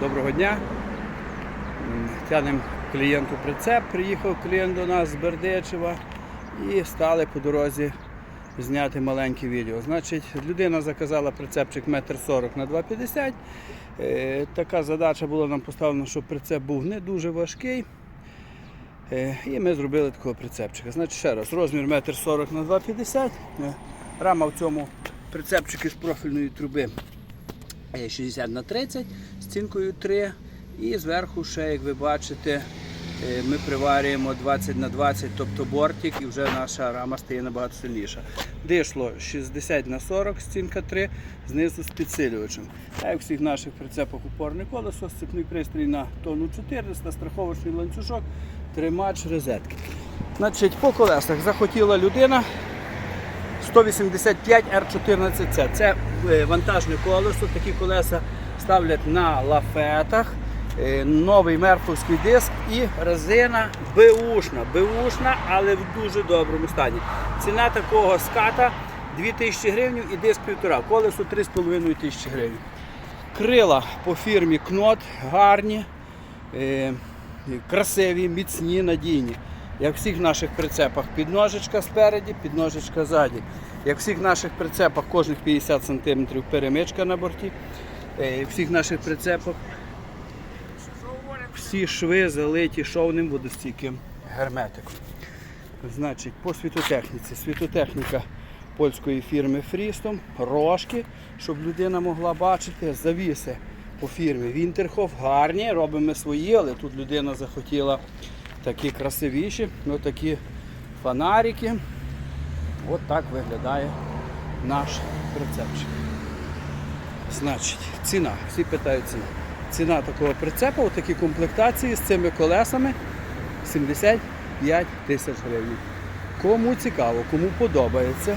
Доброго дня. Тянемо клієнту прицеп. Приїхав клієнт до нас з Бердичева і стали по дорозі зняти маленьке відео. Значить, людина заказала прицепчик 1,40 на 2,50. Е, Така задача була нам поставлена, щоб прицеп був не дуже важкий. Е, І ми зробили такого прицепчика. Значить, ще раз, розмір 1,40 на 2,50. Е, Рама в цьому прицепчику з профільної труби е, 60 на 30 з цінкою 3. І зверху ще, як ви бачите, е, ми приварюємо 20 на 20, тобто бортик, і вже наша рама стає набагато сильніша. Дишло 60 на 40, стінка 3, знизу з підсилювачем. А як у всіх наших прицепах упорне колесо, сцепний пристрій на тонну 400, страховочний ланцюжок, тримач розетки. Значить, по колесах захотіла людина 185 R14C. Це е, вантажне колесо. Такі колеса ставлять на лафетах. Е, Новий мерфовський диск і резина беушна. Беушна, але в дуже доброму стані. Ціна такого ската 2000 гривень і диск 1,5. Колесо 3,5 тисячі гривень. Крила по фірмі Кнот гарні, е, красиві, міцні, надійні. Як в всіх наших прицепах, підножечка спереді, підножечка ззаді. Як в всіх наших прицепах, кожних 50 см перемичка на борті. Е, всіх наших прицепах всі шви залиті шовним водостійким герметиком. Значить, по світотехніці. Світотехніка польської фірми Фрістом, рожки, щоб людина могла бачити, завіси по фірмі Вінтерхоф гарні, робимо свої, але тут людина захотіла такі красивіші, ось такі фонарики. От так виглядає наш прицепчик. Значить, ціна. Всі питають ціну. Ціна такого прицепа у такій комплектації з цими колесами 75 тисяч гривень. Кому цікаво, кому подобається,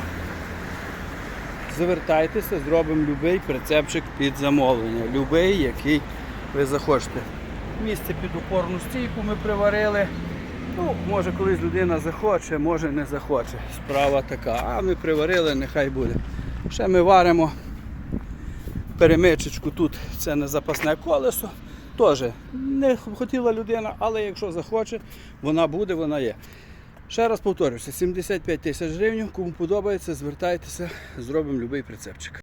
звертайтеся, зробимо будь-який прицепчик під замовлення. Любий, який ви захочете. Місце під опорну стійку ми приварили. Ну, може колись людина захоче, може не захоче. Справа така. А ми приварили, нехай буде. Ще ми варимо перемичечку тут це не запасне колесо. Теж не хотіла людина, але якщо захоче, вона буде, вона є. Ще раз повторюся, 75 тисяч гривень. Кому подобається, звертайтеся, зробимо будь-який прицепчик.